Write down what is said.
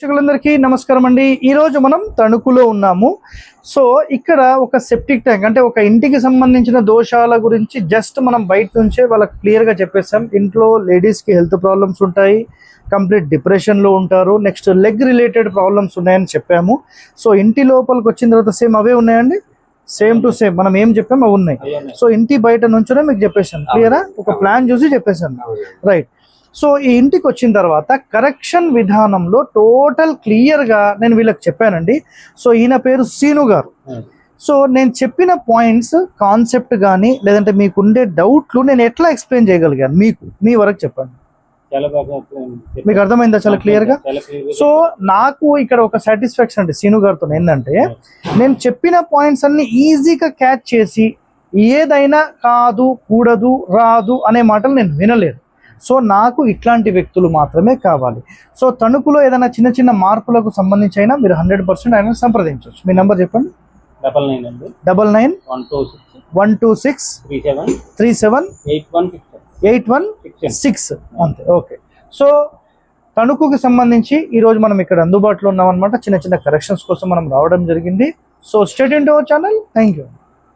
ప్రేక్షకులందరికీ నమస్కారం అండి. ఈ రోజు మనం తణుకులో ఉన్నాము. సో ఇక్కడ ఒక సెప్టిక్ ట్యాంక్ అంటే ఒక ఇంటికి సంబంధించిన దోషాల గురించి జస్ట్ మనం బయట నుంచే వాళ్ళకి క్లియర్గా చెప్పేసాం ఇంట్లో లేడీస్కి హెల్త్ ప్రాబ్లమ్స్ ఉంటాయి కంప్లీట్ డిప్రెషన్లో ఉంటారు నెక్స్ట్ లెగ్ రిలేటెడ్ ప్రాబ్లమ్స్ ఉన్నాయని చెప్పాము. సో ఇంటి లోపలికి వచ్చిన తర్వాత సేమ్ అవే ఉన్నాయండి? సేమ్ టు సేమ్ మనం ఏం చెప్పాము? అవి ఉన్నాయి. సో ఇంటి బయట నుంచోనే మీకు చెప్పేసాను క్లియరా? ఒక ప్లాన్ చూసి చెప్పేసాను రైట్. సో ఈ ఇంటికి వచ్చిన తర్వాత కరెక్షన్ విధానంలో టోటల్ క్లియర్గా నేను వీళ్ళకి చెప్పానండి. సో ఈయన పేరు సీను గారు. సో నేను చెప్పిన పాయింట్స్ కాన్సెప్ట్ కానీ లేదంటే మీకు ఉండే డౌట్లు నేను ఎట్లా ఎక్స్ప్లెయిన్ చేయగలిగాను? మీకు మీ వరకు చెప్పండి. చాలా బాగా మీకు అర్థమైందా చాలా క్లియర్గా? clear గా సో నాకు ఇక్కడ ఒక సాటిస్ఫాక్షన్ అండి సీను గారితో ఏంటంటే నేను చెప్పిన పాయింట్స్ అన్ని ఈజీగా క్యాచ్ చేసి ఏదైనా కాదు కూడదు రాదు అనే మాటలు నేను వినలేదు. సో నాకు ఇట్లాంటి వ్యక్తులు మాత్రమే కావాలి. సో తణుకులో ఏదైనా చిన్న చిన్న మార్పులకు సంబంధించి అయినా మీరు హండ్రెడ్ పర్సెంట్ ఆయన సంప్రదించవచ్చు. మీ నెంబర్ చెప్పండి. డబల్ నైన్ అండి. Double nine one two six one two six three seven three seven eight one six eight one six అంతే ఓకే. సో తణుకుకి సంబంధించి ఈ రోజు మనం ఇక్కడ అందుబాటులో ఉన్నాం అనమాట చిన్న చిన్న కరెక్షన్స్ కోసం మనం రావడం జరిగింది. So state into our channel. Thank you